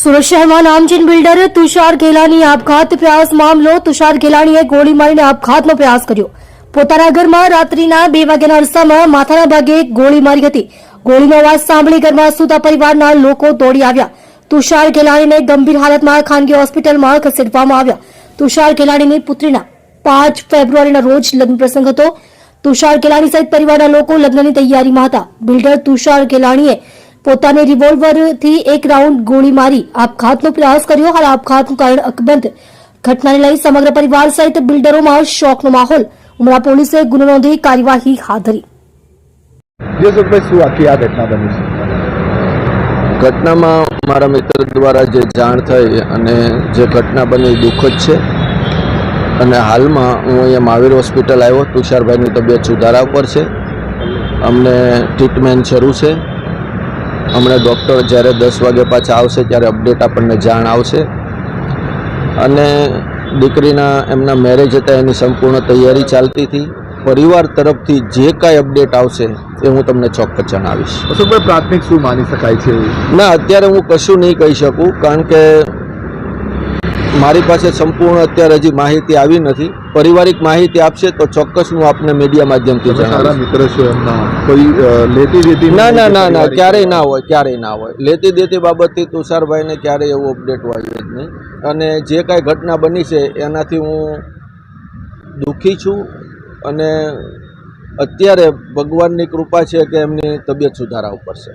સુરત શહેરમાં નામચીન બિલ્ડર તુષાર ઘેલાની આપઘાત પ્રયાસ મામલો, તુષાર ઘેલાણીએ ગોળી મારીને આપઘાતનો પ્રયાસ કર્યો. પોતાના ઘરમાં રાત્રિના બે વાગ્યાના અરસામાં માથાના ભાગે ગોળી મારી હતી. ગોળીનો અવાજ સાંભળી ઘરમાં સુતા પરિવારના લોકો દોડી આવ્યા. તુષાર ઘેલાણીને ગંભીર હાલતમાં ખાનગી હોસ્પિટલમાં ખસેડવામાં આવ્યા. તુષાર ઘેલાણીની પુત્રીના પાંચ ફેબ્રુઆરીના રોજ લગ્ન પ્રસંગ હતો. તુષાર ઘેલાણી સહિત પરિવારના લોકો લગ્નની તૈયારીમાં હતા. બિલ્ડર તુષાર ગેલાણીએ પોતાને રિવોલ્વરથી એક રાઉન્ડ ગોળી મારી. આપઘાતનો પ્રયાસ કર્યો હાલ આપઘાતનું કારણ અકબંધ. ઘટનાને લઈ સમગ્ર પરિવાર સહિત બિલ્ડરોમાં શોકનો માહોલ. ઉમરા પોલીસે ગુનો નોંધી કાર્યવાહી હાથ ધરી. શું આખી આ ઘટના બની છે? ઘટનામાં મારા મિત્ર દ્વારા જે જાણ થઈ અને જે ઘટના બની દુઃખદ છે. અને હાલમાં હું અહીંયા મહાવીર હોસ્પિટલ આવ્યો તુષારભાઈની તબિયત સુધારા ઉપર છે. અમને ટ્રીટમેન્ટ શરૂ છે. હમણાં ડૉક્ટર જ્યારે દસ વાગે પાછા આવશે ત્યારે અપડેટ આપણને જાણ આવશે. અને દીકરીના એમના મેરેજ હતા એની સંપૂર્ણ તૈયારી ચાલતી હતી. પરિવાર તરફથી જે કાંઈ અપડેટ આવશે એ હું તમને ચોક્કસ જણાવીશ. અશોકભાઈ પ્રાથમિક શું માની શકાય છે ના અત્યારે હું કશું નહીં કહી શકું કારણ કે મારી પાસે સંપૂર્ણ અત્યારે હજી માહિતી આવી નથી. પારિવારિક માહિતી આપશે તો ચોક્કસ હું આપને મીડિયા માધ્યમથી તમે મિત્ર છો એમના. કોઈ લેતી દેતી ના ના ના ના ક્યારેય ના હોય ક્યારેય ના હોય. લેતી દેતી બાબતથી તુષારભાઈને ક્યારેય એવું અપડેટ હોય જ નહીં. અને જે કાંઈ ઘટના બની છે એનાથી હું દુઃખી છું. અને અત્યારે ભગવાનની કૃપા છે કે એમની તબિયત સુધારા ઉપર છે.